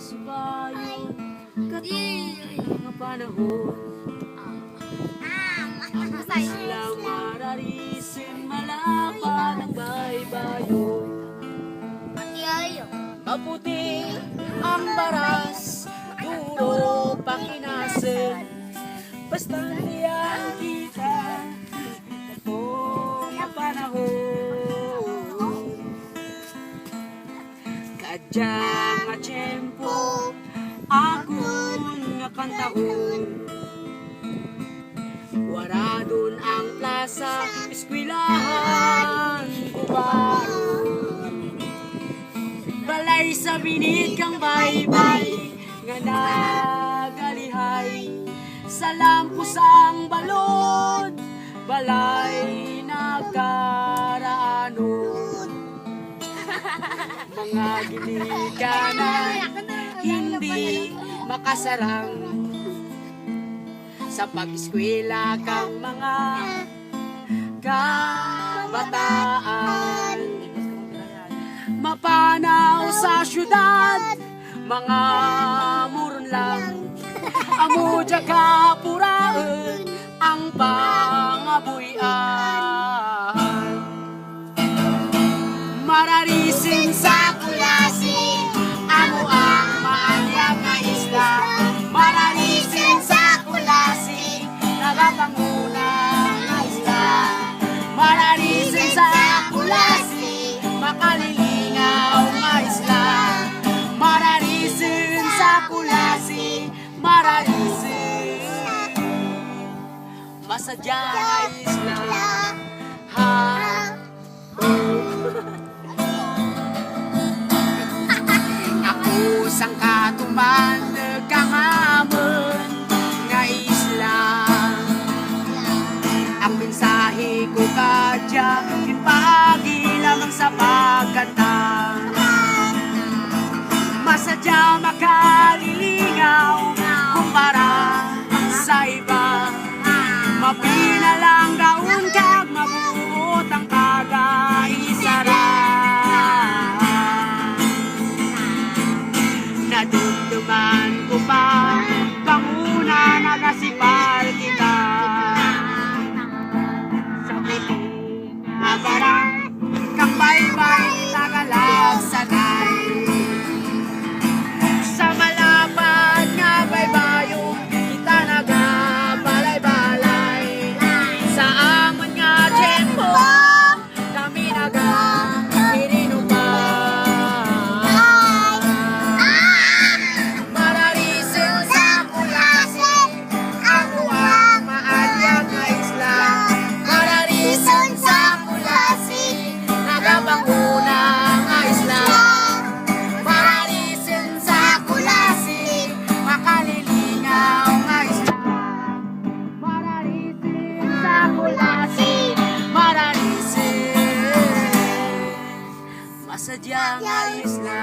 Subayon, katulad mga panahon Isla mararisin, malapad ang baybayon Maputi ang baras, duro pakinasin Basta diyan kita, Nga tiyempo, akon nga kantahon Wara dun ang plaza, eskwilahan, ubaron Balay sa binit kang baybay, nga nagalihay. Sa lampusang balod, balay Mga ginikanan, hindi makasarang. Sa pag-eskwela kang mga kabataan. Mapanaw sa syudad, mga muron lang. Amo ka puraan ang pangabuyan Masadya isla Ha. Ako sang katuman nagkangamon nga isla Ang mensahe ko kadya Pinpagi Nadumduman ko pa Sadyang ayos na